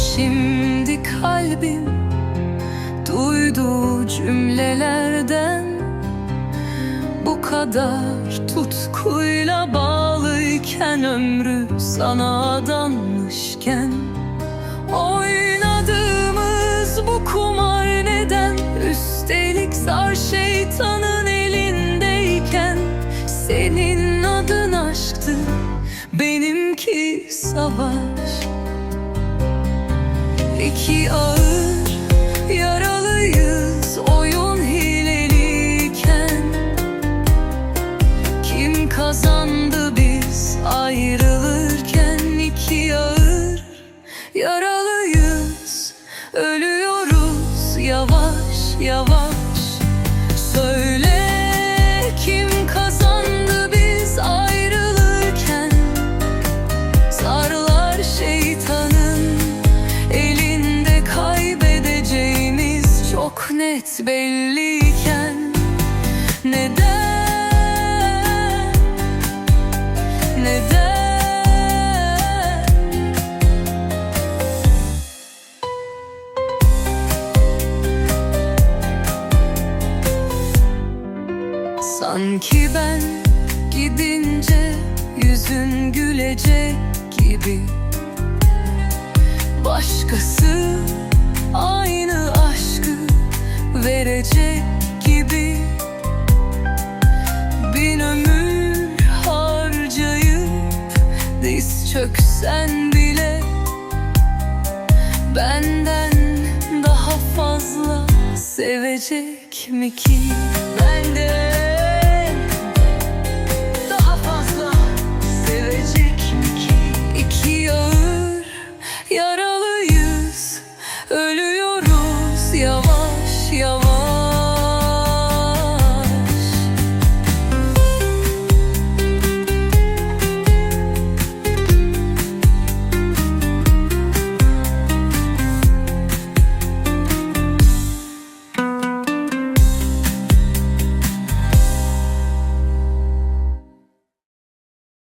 Şimdi kalbim duyduğu cümlelerden Bu kadar tutkuyla bağlıyken ömrü sana adanmışken Oynadığımız bu kumar neden? Üstelik zar şeytanın elindeyken Senin adın aşktı. Benimki savaş İki ağır yaralıyız oyun hileliyken. Kim kazandı biz ayrılırken? İki ağır yaralıyız Ölüyoruz. Yavaş yavaş Söyle net belliyken Neden? Neden? Sanki ben gidince yüzün gülecek gibi verecek gibi Bin ömür harcayıp diz çöksen bile Benden daha fazla sevecek mi ki? Benden